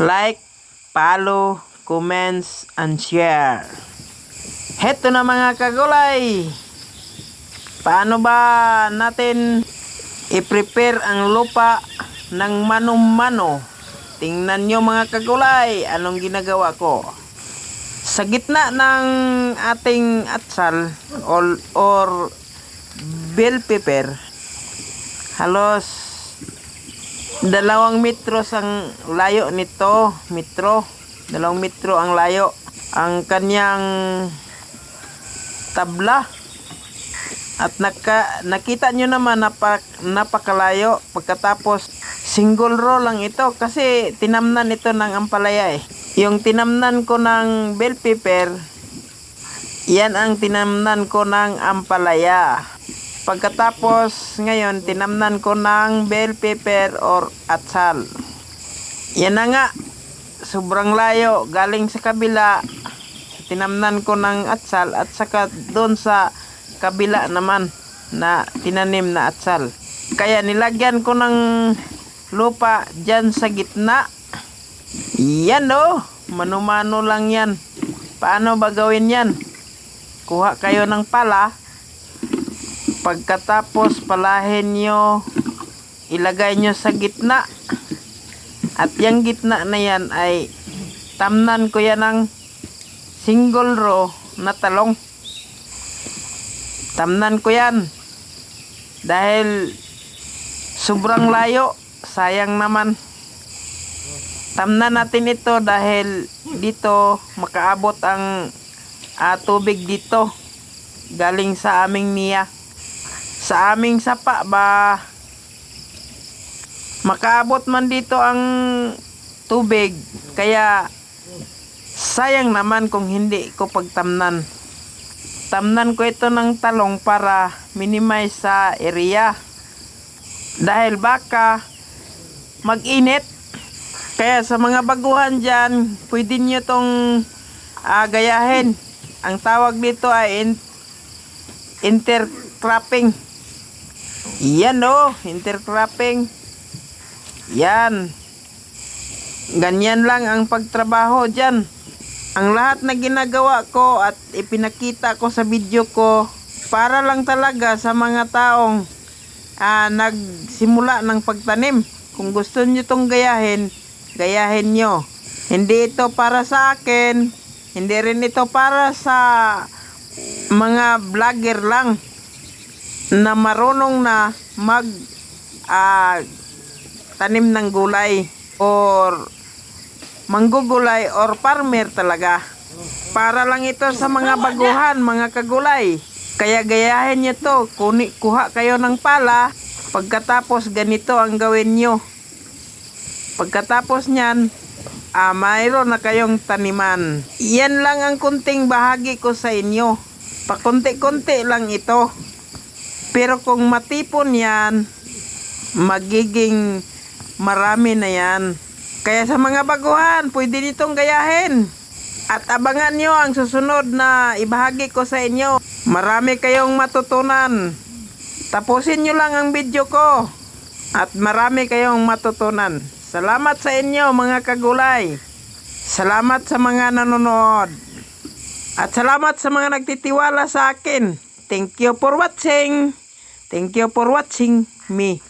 like, follow, comments, and share. Heto na mga kagulay. Paano ba natin i-prepare ang lupa ng manumano? Tingnan nyo mga kagulay, anong ginagawa ko. Sa gitna ng ating atsal or, or bell pepper, halos dalawang metros ang layo nito, metro, dalawang metro ang layo. Ang kanyang tabla at naka, nakita nyo naman napak, napakalayo pagkatapos single row lang ito kasi tinamnan ito ng ampalaya eh. Yung tinamnan ko ng bell pepper, yan ang tinamnan ko ng ampalaya. Pagkatapos ngayon tinamnan ko ng bell pepper or atsal. Yan na nga, sobrang layo galing sa kabila tinamnan ko ng atsal at saka doon sa kabila naman na tinanim na atsal. Kaya nilagyan ko ng lupa dyan sa gitna. Yan oh, mano-mano lang yan. Paano ba gawin yan? Kuha kayo ng pala. Pagkatapos palahin nyo, ilagay nyo sa gitna. At yung gitna na yan ay tamnan ko yan ng single row na talong. Tamnan ko yan. Dahil sobrang layo, sayang naman. Tamnan natin ito dahil dito makaabot ang ah, tubig dito galing sa aming niya. Sa aming sapa ba makaabot man dito ang tubig kaya sayang naman kung hindi ko pagtamnan. Tamnan ko ito ng talong para minimize sa area. Dahil baka mag-init. Kaya sa mga baguhan dyan, pwede nyo itong ah, gayahin. Ang tawag dito ay in- intercropping. Yan o, intercropping. Yan. Ganyan lang ang pagtrabaho dyan. Ang lahat na ginagawa ko at ipinakita ko sa video ko para lang talaga sa mga taong ah, nagsimula ng pagtanim. Kung gusto nyo itong gayahin, gayahin nyo. Hindi ito para sa akin. Hindi rin ito para sa mga vlogger lang na marunong na mag ah, tanim ng gulay or manggugulay or farmer talaga. Para lang ito sa mga baguhan, mga kagulay. Kaya gayahin nyo to. Kuni, kuha kayo ng pala. Pagkatapos ganito ang gawin nyo. Pagkatapos nyan, ah, mayroon na kayong taniman. Yan lang ang kunting bahagi ko sa inyo. Pakunti-kunti lang ito. Pero kung matipon yan, magiging marami na yan. Kaya sa mga baguhan, pwede nitong gayahin. At abangan nyo ang susunod na ibahagi ko sa inyo. Marami kayong matutunan. Tapusin nyo lang ang video ko. At marami kayong matutunan. Salamat sa inyo mga kagulay. Salamat sa mga nanonood. At salamat sa mga nagtitiwala sa akin. Thank you for watching. Thank you for watching me.